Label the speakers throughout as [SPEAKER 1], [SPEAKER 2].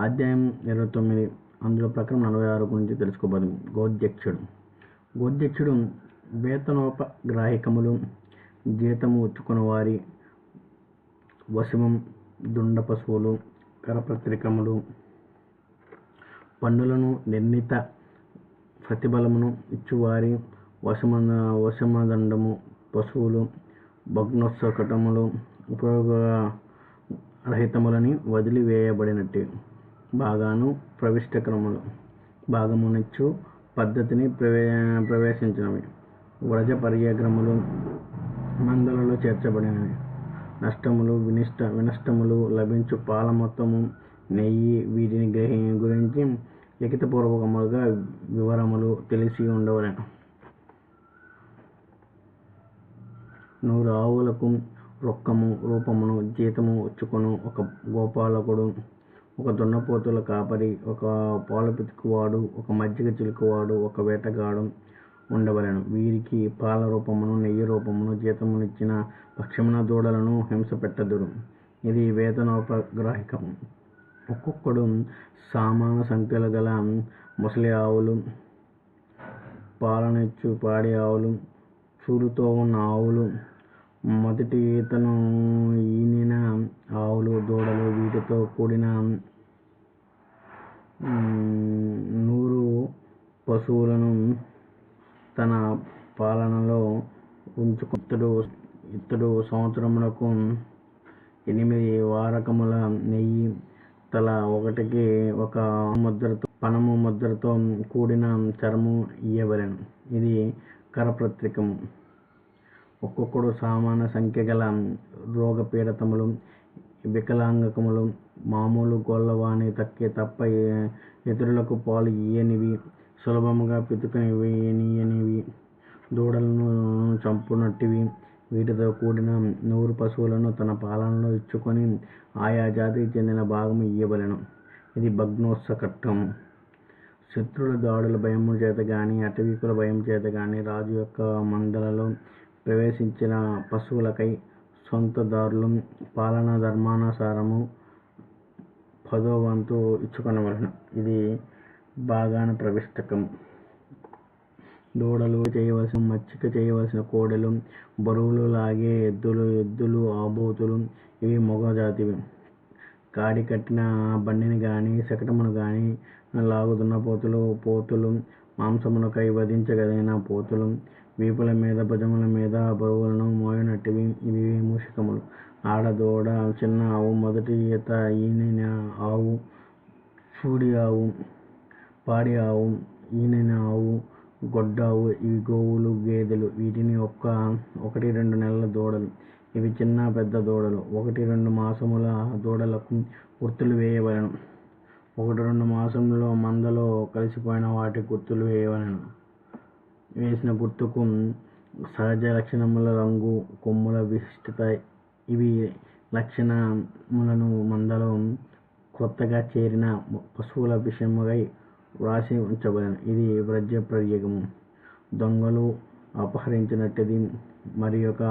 [SPEAKER 1] అధ్యాయం ఇరవై తొమ్మిది. అందులో ప్రకారం నలభై ఆరు గురించి తెలుసుకోబోదు. గోధ్యక్షుడు. గోధ్యక్షుడు వేతనోపగ్రాహికములు జీతము ఉచ్చుకుని వారి వశమం దుండ పశువులు కరపత్రికములు పన్నులను నిర్ణీత ప్రతిఫలమును ఇచ్చువారి వశమ వశమదండము పశువులు భగ్నోత్సకటములు ఉపయోగరహితములని వదిలివేయబడినట్టు. బాగాను ప్రవిష్ట ప్రవిష్టక్రములు భాగమునిచ్చు పద్ధతిని ప్రవే ప్రవేశించినవి. వ్రజ పర్యాగ్రములు మందలలో చేర్చబడినవి. నష్టములు వినిష్ట వినష్టములు లభించు పాల మొత్తము నెయ్యి వీటిని గ్రహి గురించి లిఖితపూర్వకములుగా వివరములు తెలిసి ఉండవలెను నూరు ఆవులకు రొక్కము రూపమును జీతము వచ్చుకొను ఒక గోపాలకుడు ఒక దున్నపోతుల కాపరి ఒక పాలు పితుకువాడు ఒక మజ్జిగ చిలుకువాడు ఒక వేటగాడు ఉండవలెను. వీరికి పాల రూపమును నెయ్యి రూపమును జీతమునిచ్చిన పక్షమున దూడలను హింస పెట్టదురు. ఇది వేతనోపగ్రాహికము ఒక్కొక్కడు సమాన సంఖ్యలు గల ముసలి ఆవులు పాలనిచ్చు పాడి ఆవులు చూలుతో ఉన్న ఆవులు మొదటి ఈతను ఈనిన ఆవులు దూడలు వీటితో కూడిన నూరు పశువులను తన పాలనలో ఉంచుకుత్తడు ఇతడు సంవత్సరములకు ఎనిమిది వారకముల నెయ్యి తల ఒకటికి ఒక ముద్రతో పనము ముద్రతో కూడిన చరము ఇయ్యవలెను. ఇది కరపత్రికము. ఒక్కొక్కడు సామాన సంఖ్య గల రోగపీడితములు వికలాంగకములు మామూలు గొల్లవాణి తక్కే తప్ప ఇతరులకు పాలు ఇయ్యనివి సులభముగా పితుకనియనివి దూడలను చంపునట్టివి. వీటితో కూడిన నూరు పశువులను తన పాలనలో ఇచ్చుకొని ఆయా జాతికి చెందిన భాగము ఇయ్యవలెను. ఇది భగ్నోత్సకట్టం. శత్రుల దాడుల భయము చేత గాని అటవీకుల భయం చేత గాని రాజు యొక్క మందలలో ప్రవేశించిన పశువులకై సొంతదారులు పాలనా ధర్మానుసారము పదో వంతు ఇచ్చుకొనవలెను. ఇది బాగాన ప్రవిష్టకం దూడలు చేయవలసిన మచ్చిక చేయవలసిన కోడెలు బరువులు లాగే ఎద్దులు ఎద్దులు ఆబోతులు ఇవి మొగజాతివి. కాడి కట్టిన బండిని గాని శకటమును గాని లాగుతున్న పోతులు పోతులు మాంసమునకై వధించగలిగిన పోతులు వీపుల మీద భుజముల మీద బరువులను మోయనట్టివి. ఇవి మూషికములు. ఆడ దూడ చిన్న ఆవు మొదటి ఈత ఈనిన ఆవు చూడి ఆవు పాడి ఆవు ఈనిన ఆవు గొడ్డావు ఇవి గోవులు గేదెలు. వీటిని ఒక్క ఒకటి రెండు నెలల దూడలు. ఇవి చిన్న పెద్ద దూడలు. ఒకటి రెండు మాసముల దూడలకు గుర్తులు వేయవలెను ఒకటి రెండు మాసంలో మందలో కలిసిపోయిన వాటి గుర్తులు వేయవలెను వేసిన గుర్తుకు సహజ లక్షణముల రంగు కొమ్ముల విశిష్టత. ఇవి లక్షణములను మందలో క్రొత్తగా చేరిన పశువుల విషయముగై వ్రాసి ఉంచబడిన. ఇది వ్రజప్రయోగము దొంగలు అపహరించినట్టుది మరి ఒక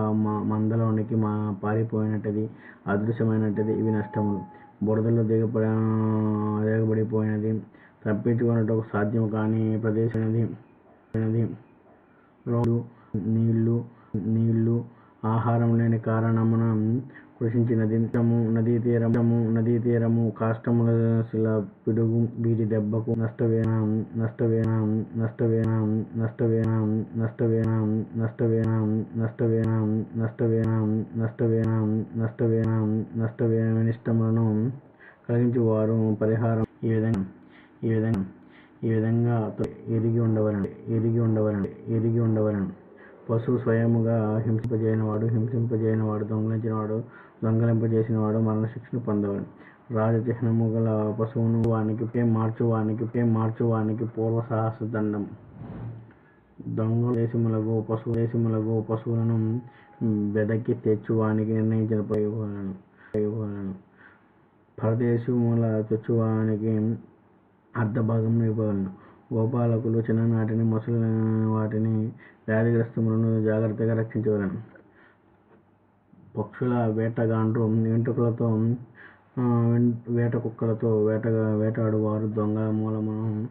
[SPEAKER 1] మందలోనికి మా పారిపోయినట్టుది అదృశ్యమైనట్టుది ఇవి నష్టములు. బురదలో దిగబడి దిగబడిపోయినది తప్పించుకున్నట్టు సాధ్యం కాని ప్రదేశమైనది. రోడ్డు నీళ్ళు నీళ్ళు ఆహారం లేని కారణమున కృషించినది నదీ తీరము నదీ తీరము కాష్టముల శిల పిడుగు వీటి దెబ్బకు నష్టవేనాం నష్టవేనాం నష్టవేనాం నష్టవేనాం నష్టవేనాం నష్టవేనాం నష్టవేనాం నష్టవేనాం నష్టవేనాం నష్టవేన నష్టవేన వినిష్టములను కలిగించువారు పరిహారం ఈ విధంగా ఈ విధంగా ఈ విధంగా ఎరిగి ఉండవలను ఎరిగి ఉండవలను ఎరిగి ఉండవలను పశువు స్వయముగా హింసింపజేయనివాడు హింసింపజేయనివాడు వాడు దొంగలింపజేసినవాడు మరణశిక్షను పొందవలను రాజచిహ్నము గల పశువును వానికి మార్చువానికి మార్చువానికి పూర్వ సాహస దండం. దొంగలు దేశములకు పశువు దేశములకు పశువులను వెదకి తెచ్చువానికి నిర్ణయించిన పైవాలను పరదేశముల తెచ్చువానికి అర్ధ భాగం ఇవ్వగలను. గోపాలకులు చిన్ననాటిని ముసలి వాటిని వ్యాధిగ్రస్తములను జాగ్రత్తగా రక్షించవలెను. పక్షుల వేటగాండ్రు వెంట్రుకలతో వేట కుక్కలతో వేటగా వేటాడువారు దొంగ మూలమును